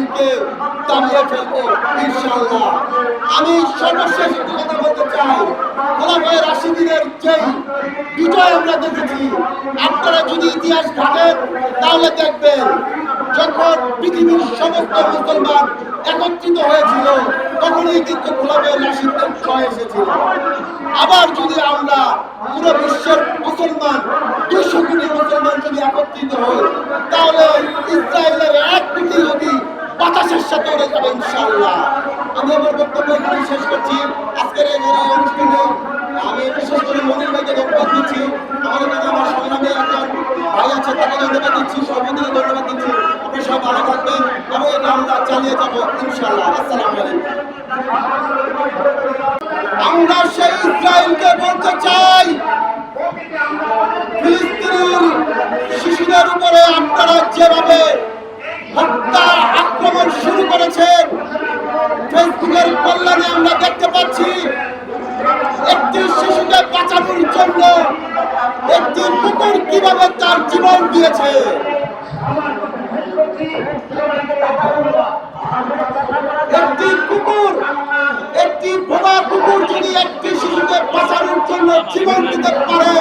ইসরায়েলকে দাবিয়ে ফেলব, ইনশাআল্লাহ। আমি সর্বশেষ একটি কথা বলতে চাই। খোলাফায় রাশিদিনের যেই বিজয় আমরা দেখেছি, আপনারা যদি ইতিহাস ঘাটেন, তাহলে দেখবেন যখন পৃথিবীর সমস্ত মুসলমান একত্রিত হয়েছিল, তখনই কিন্তু খোলাফায় রাশিদের জয় এসেছিল। আবার যদি আমরা পুরো বিশ্বের মুসলমান যদি একত্রিত হই তাহলে ইসরায়েলের এক কোটি যদি বাতাসের সাথে উড়ে যাবে আমি আমার বক্তব্য করছি। আজকের এই অনুষ্ঠানে আমি বিশেষ দিচ্ছি। আমার এখানে দিচ্ছি। ধন্যবাদ দিচ্ছি। এটা আমরা চালিয়ে যাব, ইনশাআল্লাহ। আসসালামু আলাইকুম। আমরা সেই ইসরায়েলকে বলতে চাই, ফিলিস্তিনের শিশুদের উপরে আপনারা যেভাবে শুরু করেছেন। ফেসবুকের কল্যাণে আমরা দেখতে পাচ্ছি, একটি শিশুকে বাঁচানোর জন্য একটি কুকুর কীভাবে তার জীবন দিয়েছে। একটি কুকুর, একটি বোবা কুকুর যদি একটি শিশুকে বাঁচানোর জন্য জীবন দিতে পারে,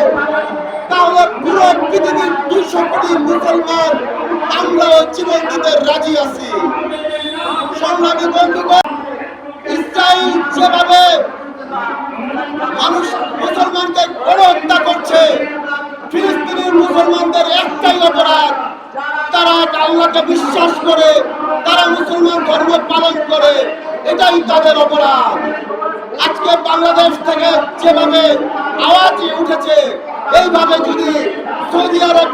তাহলে পুরো পৃথিবীর দুশো কোটি মুসলমান আমরা জীবন দিতে রাজি আছি। সংগ্রামী বন্ধুগণ ইসরায়েল যেভাবে মানুষ মুসলমানকে গণহত্যা করছে, ফিলিস্তিনের মুসলমানদের একটাই অপরাধ, তারা আল্লাহকে বিশ্বাস করে, তারা মুসলমান ধর্ম পালন করে, এটাই তাদের অপরাধ। আজকে বাংলাদেশ থেকে যেভাবে আওয়াজ উঠেছে, এইভাবে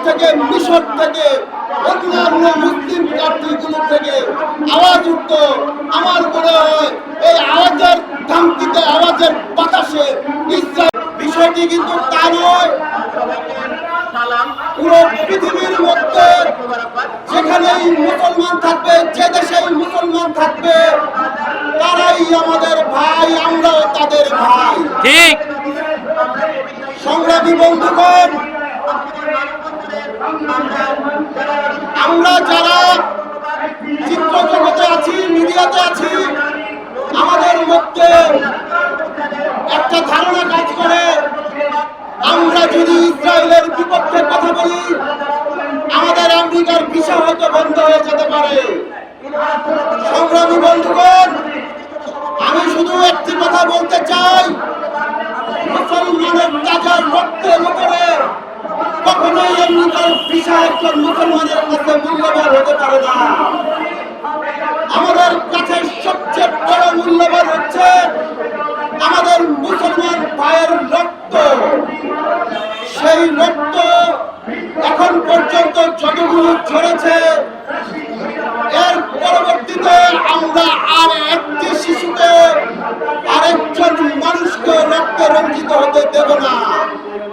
থেকে মিশর থেকে অন্যান্য মুসলিম কান্ট্রিগুলো থেকে আওয়াজ উঠত আমার মনে হয় এই আওয়াজের ধামকিতে আওয়াজের বাতাসে ইসরায়েল বিষয়টি কিন্তু তা নয়। পুরো পৃথিবীর মধ্যে যেখানেই মুসলমান থাকবে যে দেশেই মুসলমান থাকবে তারাই আমাদের ভাই আমরাও তাদের ভাই। ঠিক। সংগ্রামী বন্ধুগণ আমরা যারা চিত্র জগতে আছি, মিডিয়াতে আছি, আমাদের মধ্যে একটা ধারণা কাজ করে, আমরা যদি ইসরায়েলের বিপক্ষে কথা বলি, আমাদের আমেরিকার ভিসা হয়তো বন্ধ হয়ে যেতে পারে। সংগ্রামী বন্ধুগণ, আমি শুধু একটি কথা বলতে চাই মুসলমানের তাজা রক্তের উপরে কখনোই আমাদের কাছে সবচেয়ে বড় মূল্যবান হচ্ছে আমাদের মুসলমান ভাইয়ের রক্ত। সেই রক্ত এখন পর্যন্ত যতগুলো ঝরেছে, এর পরবর্তীতে আমরা আর